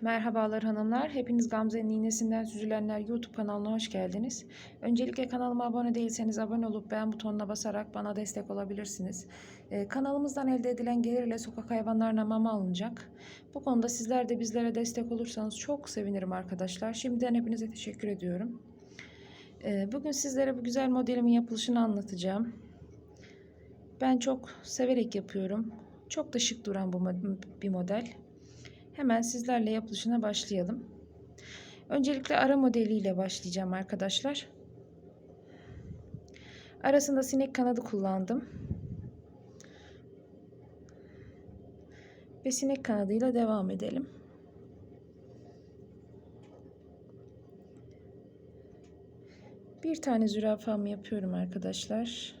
Merhabalar hanımlar. Hepiniz Gamze'nin iğnesinden süzülenler YouTube kanalına hoş geldiniz. Öncelikle kanalıma abone değilseniz abone olup beğen butonuna basarak bana destek olabilirsiniz. Ee, kanalımızdan elde edilen gelirle sokak hayvanlarına mama alınacak. Bu konuda sizler de bizlere destek olursanız çok sevinirim arkadaşlar. Şimdiden hepinize teşekkür ediyorum. Ee, bugün sizlere bu güzel modelimin yapılışını anlatacağım. Ben çok severek yapıyorum. Çok da şık duran bu bir model. Hemen sizlerle yapılışına başlayalım. Öncelikle ara modeliyle başlayacağım arkadaşlar. Arasında sinek kanadı kullandım. Ve sinek kanadıyla devam edelim. Bir tane zürafamı yapıyorum arkadaşlar.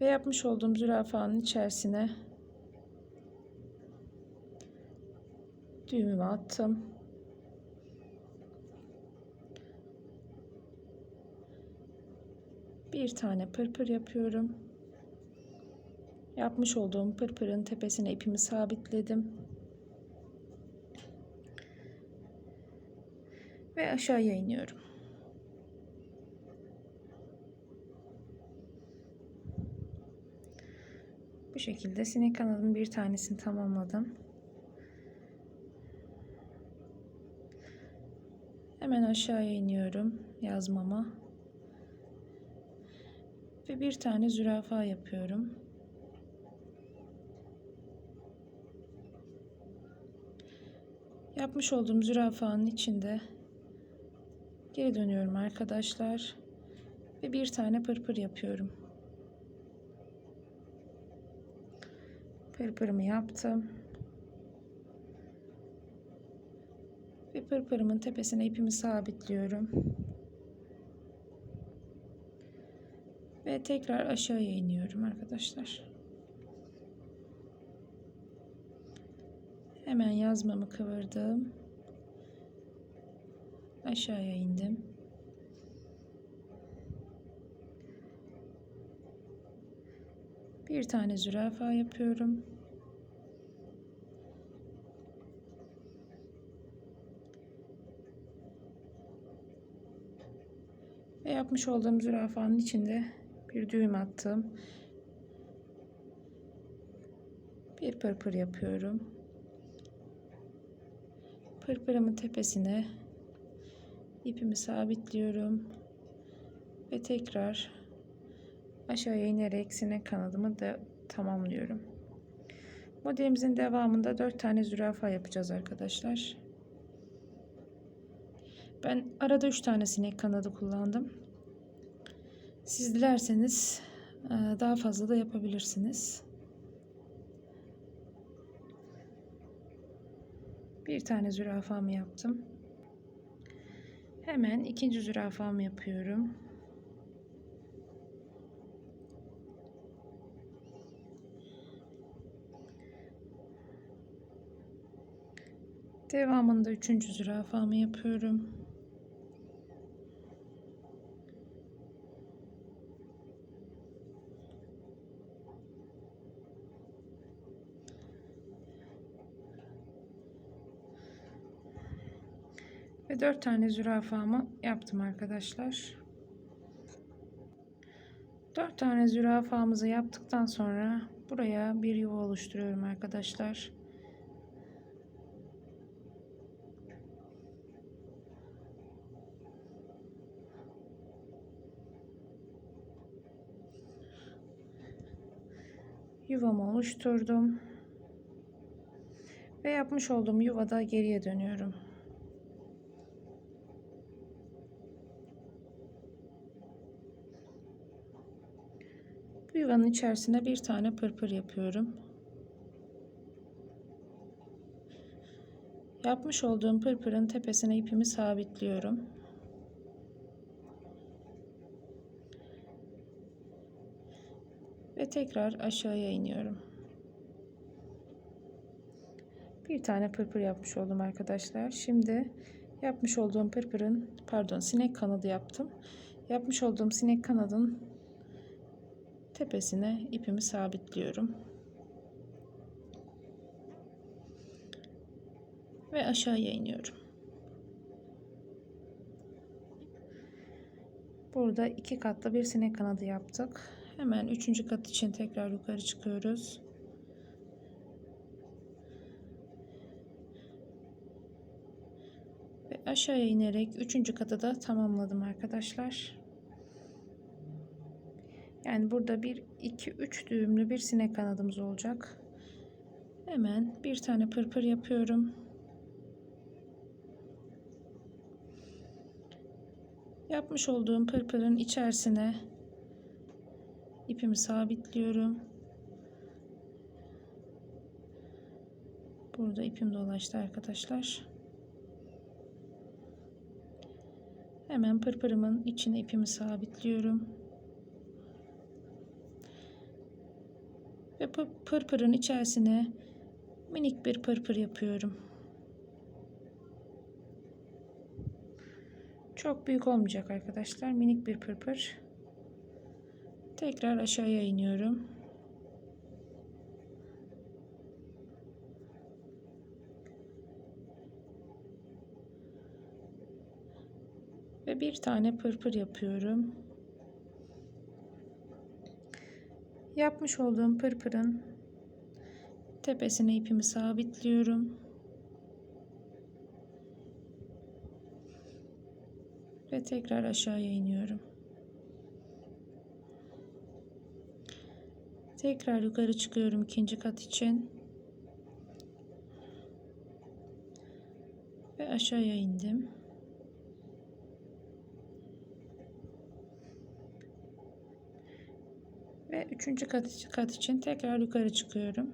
Ve yapmış olduğum zürafanın içerisine düğümümü attım. Bir tane pırpır yapıyorum. Yapmış olduğum pırpırın tepesine ipimi sabitledim. Ve aşağıya iniyorum. Bu şekilde sinek kanadımın bir tanesini tamamladım. Hemen aşağıya iniyorum yazmama. Ve bir tane zürafa yapıyorum. Yapmış olduğum zürafanın içinde geri dönüyorum arkadaşlar. Ve bir tane pırpır yapıyorum. Pırpırımı yaptım. Ve pırpırımın tepesine ipimi sabitliyorum. Ve tekrar aşağıya iniyorum arkadaşlar. Hemen yazmamı kıvırdım. Aşağıya indim. Bir tane zürafa yapıyorum. Yapmış olduğum zürafanın içinde bir düğüm attım. Bir pırpır yapıyorum. Pırpırımın tepesine ipimi sabitliyorum. Ve tekrar aşağıya inerek sinek kanadımı da tamamlıyorum. Modelimizin devamında 4 tane zürafa yapacağız arkadaşlar. Ben arada 3 tane sinek kanadı kullandım. Siz dilerseniz e, daha fazla da yapabilirsiniz. Bir tane zürafamı yaptım. Hemen ikinci zürafamı yapıyorum. Devamında üçüncü zürafamı yapıyorum. Ve dört tane zürafamı yaptım arkadaşlar. Dört tane zürafamızı yaptıktan sonra buraya bir yuva oluşturuyorum arkadaşlar. Yuvamı oluşturdum. Ve yapmış olduğum yuvada geriye dönüyorum. Yuvanın içerisine bir tane pırpır yapıyorum. Yapmış olduğum pırpırın tepesine ipimi sabitliyorum. Ve tekrar aşağıya iniyorum. Bir tane pırpır yapmış oldum arkadaşlar. Şimdi yapmış olduğum pırpırın pardon sinek kanadı yaptım. Yapmış olduğum sinek kanadın tepesine ipimi sabitliyorum. Ve aşağıya iniyorum. Burada iki katlı bir sinek kanadı yaptık. Hemen üçüncü kat için tekrar yukarı çıkıyoruz. Ve aşağıya inerek üçüncü katı da tamamladım arkadaşlar. Yani burada bir iki üç düğümlü bir sinek kanadımız olacak. Hemen bir tane pırpır yapıyorum. Yapmış olduğum pırpırın içerisine ipimi sabitliyorum. Burada ipim dolaştı arkadaşlar. Hemen pırpırımın içine ipimi sabitliyorum. Pırpırın içerisine minik bir pırpır yapıyorum. Çok büyük olmayacak arkadaşlar. Minik bir pırpır. Tekrar aşağıya iniyorum. Ve bir tane pırpır yapıyorum. Yapmış olduğum pırpırın tepesine ipimi sabitliyorum. Ve tekrar aşağıya iniyorum. Tekrar yukarı çıkıyorum ikinci kat için. Ve aşağıya indim. Ve üçüncü kat, kat için tekrar yukarı çıkıyorum.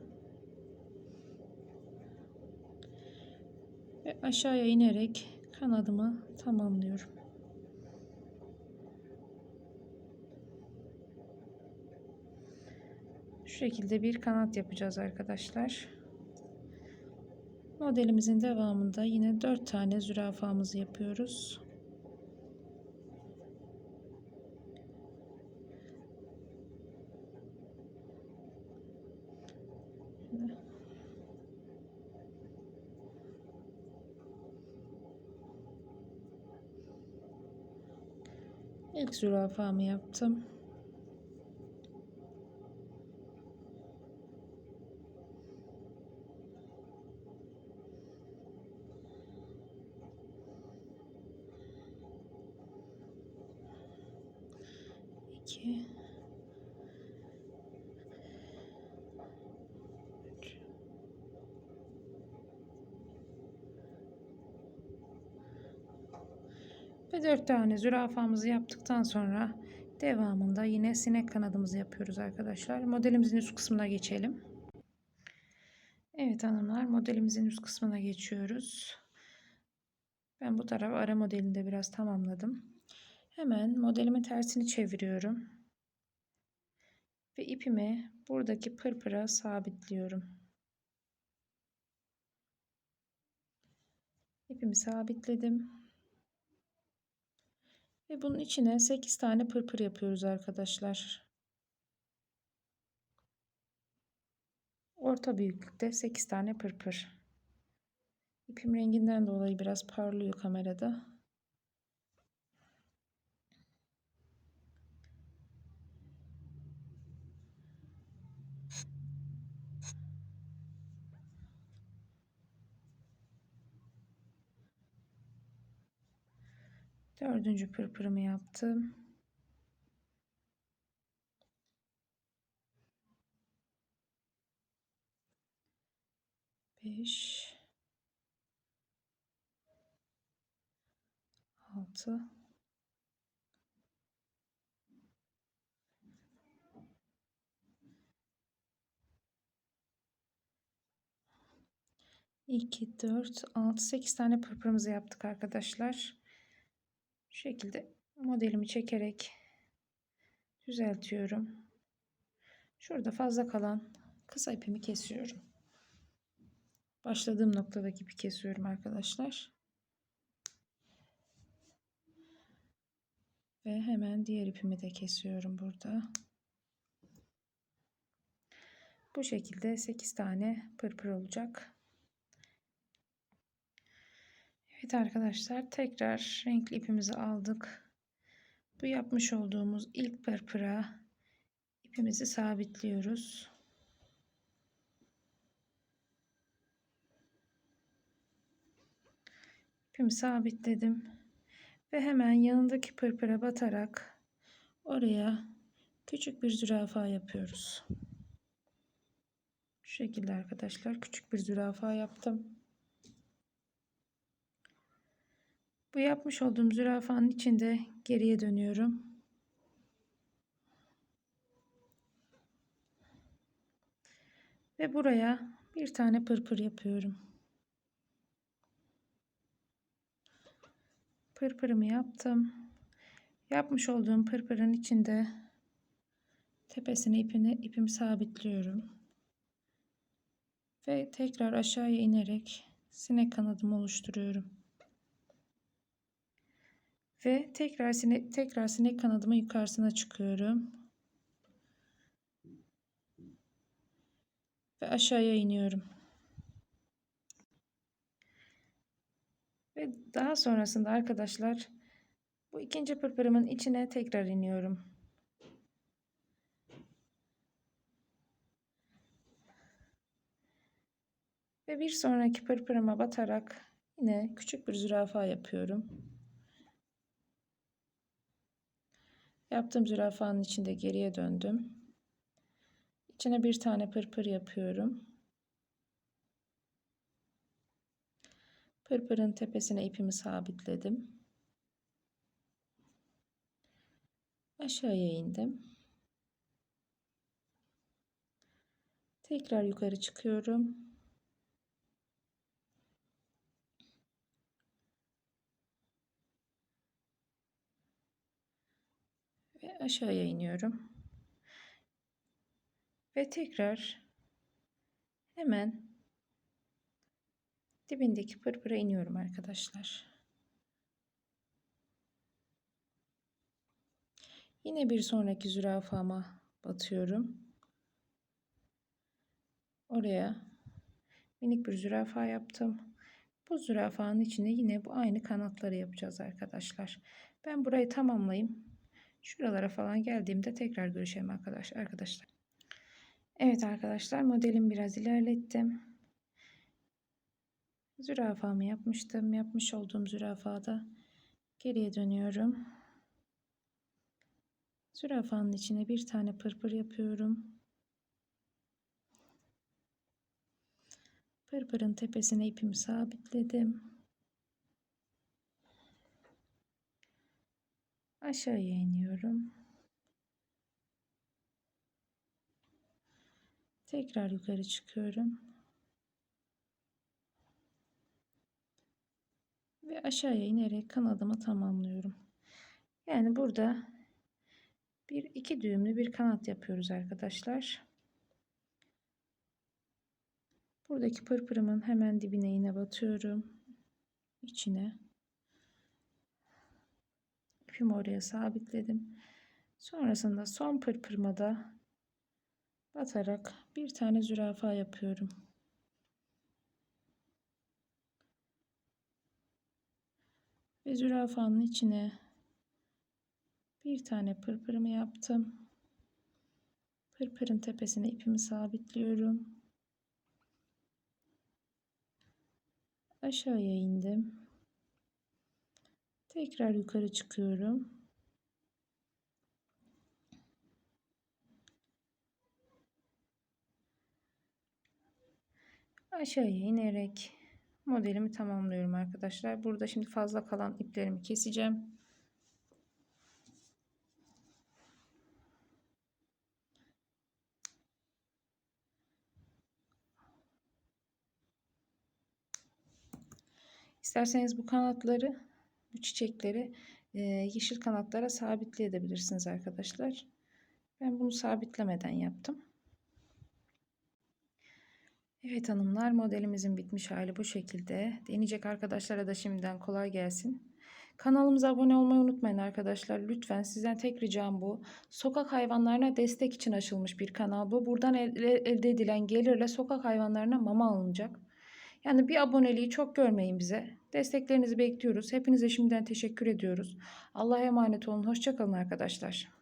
Ve aşağıya inerek kanadımı tamamlıyorum. Şu şekilde bir kanat yapacağız arkadaşlar. Modelimizin devamında yine 4 tane zürafamızı yapıyoruz. İlk zürafamı yaptım. İki. Ve 4 tane zürafamızı yaptıktan sonra devamında yine sinek kanadımızı yapıyoruz arkadaşlar. Modelimizin üst kısmına geçelim. Evet hanımlar modelimizin üst kısmına geçiyoruz. Ben bu taraf ara modelinde biraz tamamladım. Hemen modelimin tersini çeviriyorum. Ve ipimi buradaki pırpıra sabitliyorum. İpimi sabitledim. Ve bunun içine 8 tane pırpır yapıyoruz arkadaşlar. Orta büyüklükte 8 tane pırpır. İpim renginden dolayı biraz parlıyor kamerada. Dördüncü pırpırımı yaptım. Beş. Altı. İki, dört, altı, sekiz tane pırpırımızı yaptık arkadaşlar. Şu şekilde modelimi çekerek düzeltiyorum. Şurada fazla kalan kısa ipimi kesiyorum. Başladığım noktadaki ipi kesiyorum arkadaşlar. Ve hemen diğer ipimi de kesiyorum burada. Bu şekilde 8 tane pırpır olacak. Evet arkadaşlar tekrar renkli ipimizi aldık. Bu yapmış olduğumuz ilk pırpıra ipimizi sabitliyoruz. İpimi sabitledim ve hemen yanındaki pırpıra batarak oraya küçük bir zürafa yapıyoruz. Şu şekilde arkadaşlar küçük bir zürafa yaptım. Bu yapmış olduğum zürafanın içinde geriye dönüyorum. Ve buraya bir tane pırpır yapıyorum. Pırpırımı yaptım. Yapmış olduğum pırpırın içinde tepesine ipini ipimi sabitliyorum. Ve tekrar aşağıya inerek sinek kanadımı oluşturuyorum. Ve tekrar sinek, tekrar sinek kanadımı yukarısına çıkıyorum. Ve aşağıya iniyorum. Ve daha sonrasında arkadaşlar bu ikinci pırpırımın içine tekrar iniyorum. Ve bir sonraki pırpırıma batarak yine küçük bir zürafa yapıyorum. Yaptığım zürafanın içinde geriye döndüm. İçine bir tane pırpır yapıyorum. Pırpırın tepesine ipimi sabitledim. Aşağıya indim. Tekrar yukarı çıkıyorum. Ve aşağıya iniyorum. Ve tekrar hemen dibindeki pırpıra iniyorum arkadaşlar. Yine bir sonraki zürafama batıyorum. Oraya minik bir zürafa yaptım. Bu zürafanın içine yine bu aynı kanatları yapacağız arkadaşlar. Ben burayı tamamlayayım. Şuralara falan geldiğimde tekrar görüşelim arkadaşlar. arkadaşlar. Evet arkadaşlar modelimi biraz ilerlettim. Zürafamı yapmıştım. Yapmış olduğum zürafada geriye dönüyorum. Zürafanın içine bir tane pırpır yapıyorum. Pırpırın tepesine ipimi sabitledim. Aşağıya iniyorum. Tekrar yukarı çıkıyorum. Ve aşağıya inerek kanadımı tamamlıyorum. Yani burada bir iki düğümlü bir kanat yapıyoruz arkadaşlar. Buradaki pırpırımın hemen dibine yine batıyorum. içine. İpimi oraya sabitledim. Sonrasında son pırpırıma da batarak bir tane zürafa yapıyorum. Ve zürafanın içine bir tane pırpırımı yaptım. Pırpırın tepesine ipimi sabitliyorum. Aşağıya indim. Tekrar yukarı çıkıyorum. Aşağıya inerek modelimi tamamlıyorum arkadaşlar. Burada şimdi fazla kalan iplerimi keseceğim. İsterseniz bu kanatları, bu çiçekleri e, yeşil kanatlara sabitleyebilirsiniz arkadaşlar. Ben bunu sabitlemeden yaptım. Evet hanımlar modelimizin bitmiş hali bu şekilde. Deneyecek arkadaşlara da şimdiden kolay gelsin. Kanalımıza abone olmayı unutmayın arkadaşlar. Lütfen sizden tek ricam bu. Sokak hayvanlarına destek için açılmış bir kanal bu. Buradan elde edilen gelirle sokak hayvanlarına mama alınacak. Yani bir aboneliği çok görmeyin bize. Desteklerinizi bekliyoruz. Hepinize şimdiden teşekkür ediyoruz. Allah'a emanet olun. Hoşçakalın arkadaşlar.